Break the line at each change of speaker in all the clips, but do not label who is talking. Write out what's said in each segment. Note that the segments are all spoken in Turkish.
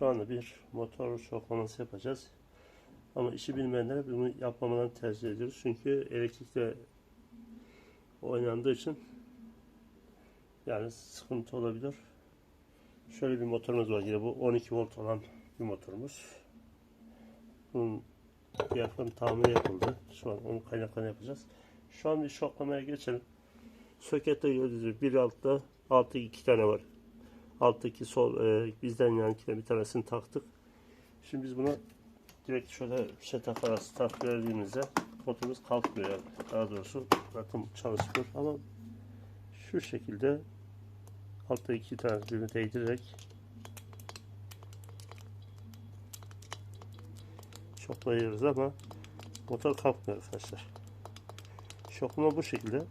Şu anda bir motor şoklaması yapacağız. Ama işi bilmeyenlere bunu yapmamadan tercih ediyoruz. Çünkü elektrikle oynandığı için yani sıkıntı olabilir. Şöyle bir motorumuz var yine bu 12 volt olan bir motorumuz. Bunun diyafram tamiri yapıldı. Şu an onun kaynaklarını yapacağız. Şu an bir şoklamaya geçelim. Sokette gördüğünüz gibi bir altta altta iki tane var. Alttaki sol e, bizden yankine bir tanesini taktık. Şimdi biz buna direkt şöyle şey takarak start verdiğimizde motorumuz kalkmıyor yani. Daha doğrusu zaten çalışmıyor ama şu şekilde altta iki tane birbirine değdirerek şoklayıyoruz ama motor kalkmıyor arkadaşlar. Şoklama bu şekilde.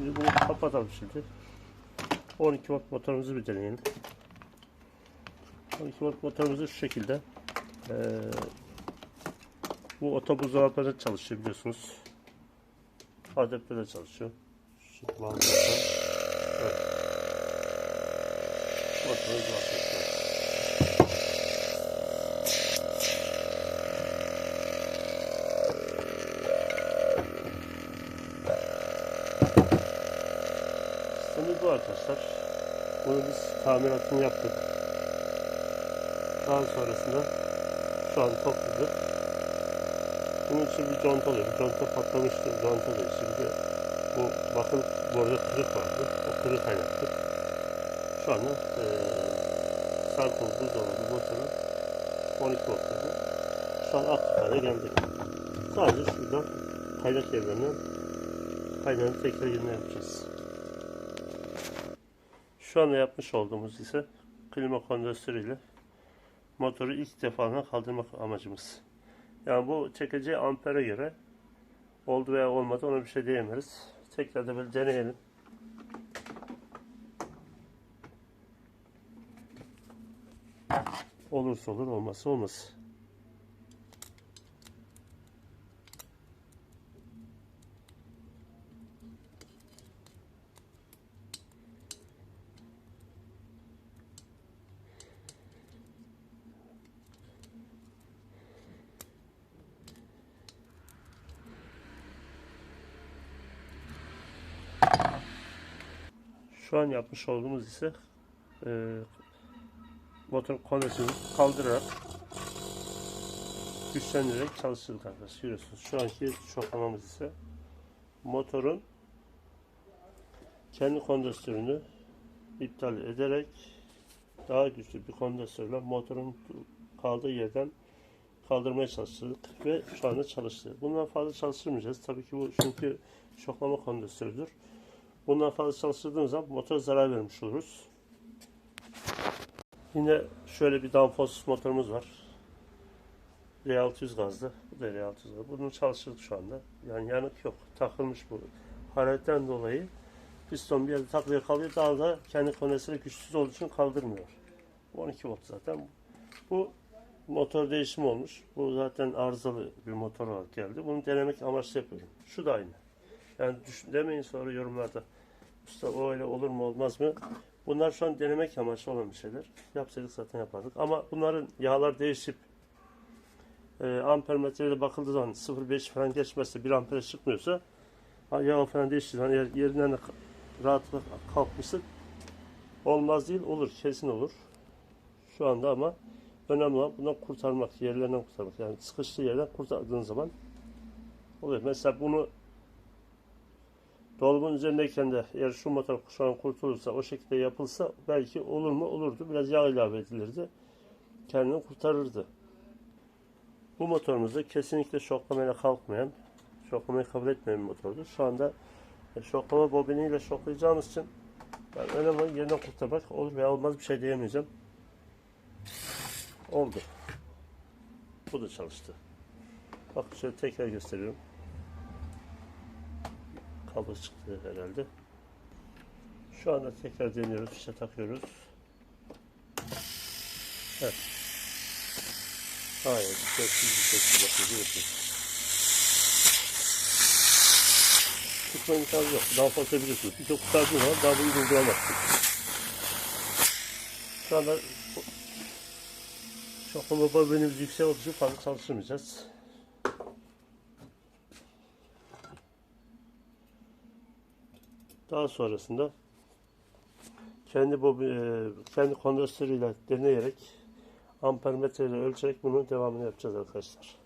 Şimdi bunu kapatalım şimdi. 12 volt motorumuzu bir deneyelim. 12 volt motorumuzu şu şekilde. Ee, bu otobuzdolaplarında çalışıyor biliyorsunuz. Adepte de çalışıyor. Şu. Evet. Motorumuz var. Bu arkadaşlar. Bunu biz tamiratını yaptık. Daha sonrasında şu an topladık. Bunun için bir conta oluyor. Bir conta patlamıştı. Conta da şimdi bu bakın bu arada kırık vardı. O kırık kaynaklı. Şu anda e, Sarkol buzdolabı motoru 12 voltladı. Şu an aktif hale geldi. Sadece şuradan kaynak yerlerinden kaynağını tekrar yerine yapacağız. Şu anda yapmış olduğumuz ise klima kondansatörüyle motoru ilk defa kaldırmak amacımız. Yani bu çekeceği ampere göre oldu veya olmadı ona bir şey diyemeyiz. Tekrar da böyle deneyelim. Olursa olur, olmazsa olmaz. Şu an yapmış olduğumuz ise e, motor konusunu kaldırarak güçlendirerek çalıştırdık arkadaşlar. Görüyorsunuz. Şu anki şoklamamız ise motorun kendi kondansatörünü iptal ederek daha güçlü bir kondansatörle motorun kaldığı yerden kaldırmaya çalıştırdık ve şu anda çalıştı. Bundan fazla çalıştırmayacağız. Tabii ki bu çünkü şoklama kondansatörüdür. Bundan fazla çalıştırdığımız zaman motora zarar vermiş oluruz. Yine şöyle bir downforce motorumuz var. R600 gazlı. Bu da R600 gazlı. Bunu çalıştırdık şu anda. Yani yanık yok. Takılmış bu. Hararetten dolayı piston bir yerde takılıyor kalıyor. Daha da kendi konesiyle güçsüz olduğu için kaldırmıyor. 12 volt zaten. Bu motor değişimi olmuş. Bu zaten arızalı bir motor olarak geldi. Bunu denemek amaçlı yapıyorum. Şu da aynı. Yani düşün, demeyin sonra yorumlarda. Usta o öyle olur mu olmaz mı? Bunlar şu an denemek amaçlı olan bir şeyler. Yapsaydık zaten yapardık. Ama bunların yağlar değişip e, amper metrede bakıldığı zaman 0.5 falan geçmezse 1 ampere çıkmıyorsa yağ falan değiştiği zaman eğer yerinden de rahatlıkla kalkmışsa olmaz değil olur. Kesin olur. Şu anda ama önemli olan bundan kurtarmak. Yerlerinden kurtarmak. Yani sıkıştığı yerden kurtardığın zaman oluyor. Mesela bunu dolabın üzerindeyken de eğer şu motor şu an kurtulursa o şekilde yapılsa belki olur mu olurdu. Biraz yağ ilave edilirdi. Kendini kurtarırdı. Bu motorumuzda kesinlikle şoklamayla kalkmayan, şoklamayı kabul etmeyen bir motordur. Şu anda e, şoklama bobiniyle şoklayacağımız için yani önemli olan yerinden kurtarmak olur veya olmaz bir şey diyemeyeceğim. Oldu. Bu da çalıştı. Bak şöyle tekrar gösteriyorum kablo çıktı herhalde. Şu anda tekrar deniyoruz. Fişe takıyoruz. Evet. Hayır. Sessiz bir. Görüyorsunuz. Şu tutma imkanı yok. Daha fazla biliyorsunuz. Bir çok kurtardığı zaman daha bunu durduramazsın. Şu anda çok ama bobinimiz yüksek olduğu için fazla çalıştırmayacağız. Daha sonrasında kendi bobi, e, kendi kondansatörüyle deneyerek ampermetreyle ölçerek bunun devamını yapacağız arkadaşlar.